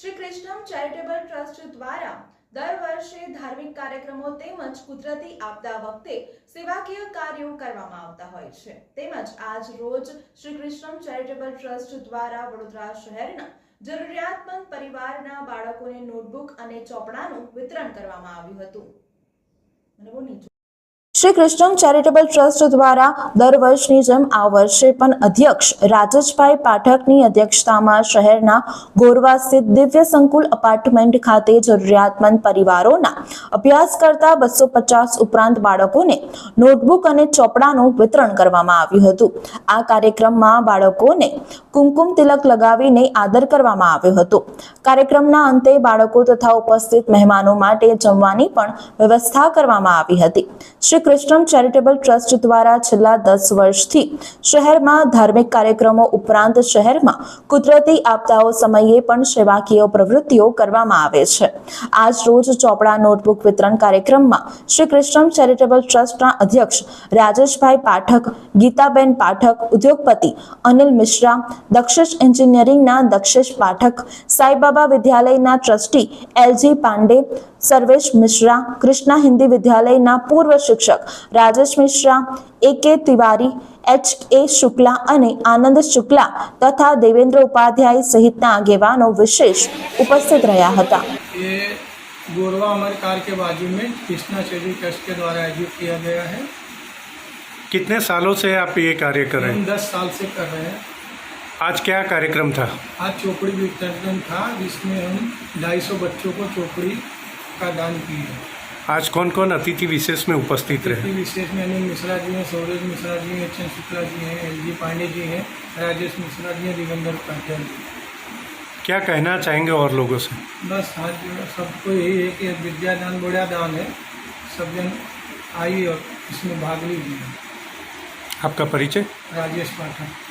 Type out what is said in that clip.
Shri કૃષ્ણમ charitable trust દ્વારા દર વર્ષે ધાર્મિક કાર્યક્રમો તેમજ કુદરતી આપદા વખતે સેવાકીય કાર્યો કરવામાં આવતા હોય છે. તેમજ આજ રોજ શ્રી કૃષ્ણમ ચેરિટેબલ ટ્રસ્ટ દ્વારા વડોદરા શહેરના જરૂરિયાતમંદ પરિવારના બાળકોને નોટબુક અને ચોપડાનું વિતરણ કરવામાં આવ્યું હતું. શ્રી કૃષ્ણમ ચેરિટેબલ ટ્રસ્ટ દ્વારા દર વર્ષની જેમ આ વર્ષે પણ અધ્યક્ષ રાજેશભાઈ પાઠકની અધ્યક્ષતામાં શહેરના ગોરવા સ્થિત દિવ્ય સંકુલ અપાર્ટમેન્ટ ખાતે જરૂરિયાતમંદ પરિવારોના અભ્યાસ કરતા બસો પચાસ ઉપરાંત બાળકોને નોટબુક અને ચોપડાનું વિતરણ કરવામાં આવ્યું હતું. આ કાર્યક્રમમાં બાળકોને કુમકુમ તિલક લગાવીને આદર કરવામાં આવ્યો હતો. કાર્યક્રમના અંતે બાળકો તથા ઉપસ્થિત મહેમાનો માટે જમવાની પણ વ્યવસ્થા કરવામાં આવી હતી. શ્રી કૃષ્ણ ચેરિટેબલ ટ્રસ્ટ દ્વારા છેલ્લા દસ વર્ષથી શહેરમાં ધાર્મિક કાર્યક્રમો ઉપરાંત શહેરમાં કુદરતી આપદાઓ સમયે પણ સેવાકીય પ્રવૃત્તિઓ કરવામાં આવે છે. આજ રોજ ચોપડા નોટબુક વિતરણ કાર્યક્રમમાં શ્રી કૃષ્ણ ચેરિટેબલ ટ્રસ્ટના અધ્યક્ષ રાજેશભાઈ પાઠક, ગીતાબેન પાઠક, ઉદ્યોગપતિ અનિલ મિશ્રા, દક્ષેશ એન્જિનિયરિંગના દક્ષેશ પાઠક, સાઈબાબા વિદ્યાલયના ટ્રસ્ટી એલજી પાંડે, સર્વેશ મિશ્રા, કૃષ્ણા હિન્દી વિદ્યાલયના પૂર્વ શિક્ષક રાજેશ મિશ્રા એ કે તિવારી એચ એ શુક્લા અને આનંદ શુક્લા તથા દેવેન્દ્ર ઉપાધ્યાય સહિતના આગેવાનો વિશેષ ઉપસ્થિત રહ્યા હતા ये गोरवा अमर कार के बाजू में कृष्णा चेरी ट्रस्ट के द्वारा आयोजित किया गया है कितने सालों से आप ये कार्य कर रहे हम हैं दस साल से कर रहे हैं आज क्या कार्यक्रम था आज चोपड़ी वितरण था जिसमें हम ढाई सौ बच्चों को चोपड़ी का दान किए हैं आज कौन कौन अतिथि विशेष में उपस्थित रहे? विशेष में अनिल मिश्रा जी हैं सौरज मिश्रा जी हैं एच शुक्ला जी हैं एल जी पांडे जी हैं राजेश मिश्रा जी हैं दिगंबर उपाध्याय क्या कहना चाहेंगे और लोगों से? बस आज जो सबको यही है कि विद्यादान बड़ा दान है। सब जन आइए और इसमें भाग लीजिए। आपका परिचय? राजेश पाठक।